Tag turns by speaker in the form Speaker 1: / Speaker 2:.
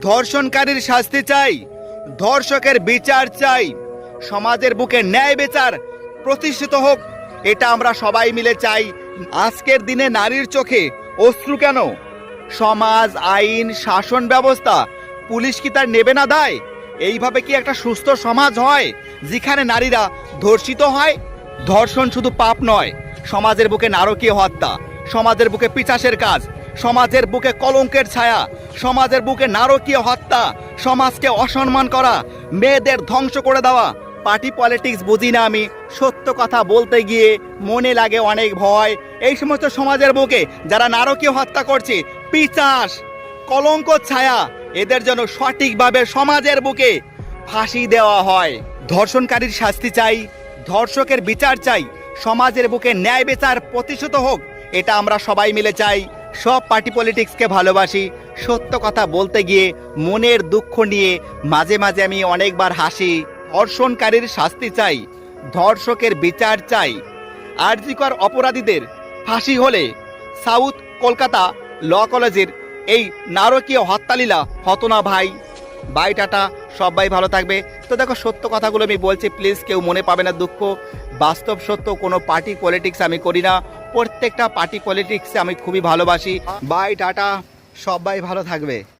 Speaker 1: ধর্ষণকারীর শাস্তি চাই, ধর্ষকের বিচার চাই, সমাজের বুকে ন্যায় বিচার প্রতিষ্ঠিত হোক, এটা আমরা সবাই মিলে চাই। আজকের দিনে নারীর চোখে অশ্রু কেন? সমাজ, আইন, শাসন ব্যবস্থা, পুলিশ কি তার নেবে না দায়? এইভাবে কি একটা সুস্থ সমাজ হয় যেখানে নারীরা ধর্ষিত হয়? ধর্ষণ শুধু পাপ নয়, সমাজের বুকে নারকীয় হত্যা, সমাজের বুকে পিচাসের কাজ সমাজের বুকে কলঙ্কের ছায়া, সমাজের বুকে নারকীয় হত্যা, সমাজকে অসম্মান করা, মেয়েদের ধ্বংস করে দেওয়া। পার্টি পলিটিক্স বুঝি না আমি, সত্য কথা বলতে গিয়ে মনে লাগে অনেক ভয়। এই সমস্ত সমাজের বুকে যারা নারকীয় হত্যা করছে, পিচাস, কলঙ্ক ছায়া, এদের জন্য সঠিকভাবে সমাজের বুকে ফাঁসি দেওয়া হয়। ধর্ষণকারীর শাস্তি চাই, ধর্ষকের বিচার চাই, সমাজের বুকে ন্যায় বিচার প্রতিষ্ঠিত হোক, এটা আমরা সবাই মিলে চাই। সব পার্টি পলিটিক্সকে ভালোবাসি। সত্য কথা বলতে গিয়ে মনের দুঃখ নিয়ে মাঝে মাঝে আমি অনেকবার হাসি। ধর্ষণকারীর শাস্তি চাই, ধর্ষকের বিচার চাই। আর্জিকর অপরাধীদের ফাঁসি হলে সাউথ কলকাতা ল কলেজের এই নারকীয় হত্যালীলা হতো না ভাই। বাই টাটা, সবাই ভালো থাকবে। তো দেখো, সত্য কথাগুলো আমি বলছি প্লিজ কেউ মনে পাবে না দুঃখ। বাস্তব সত্য কোনো পার্টি পলিটিক্স আমি করি না। প্রত্যেকটা পার্টি পলিটিক্সে আমি খুবই ভালোবাসি। বাই টাটা সবাই ভালো থাকবে।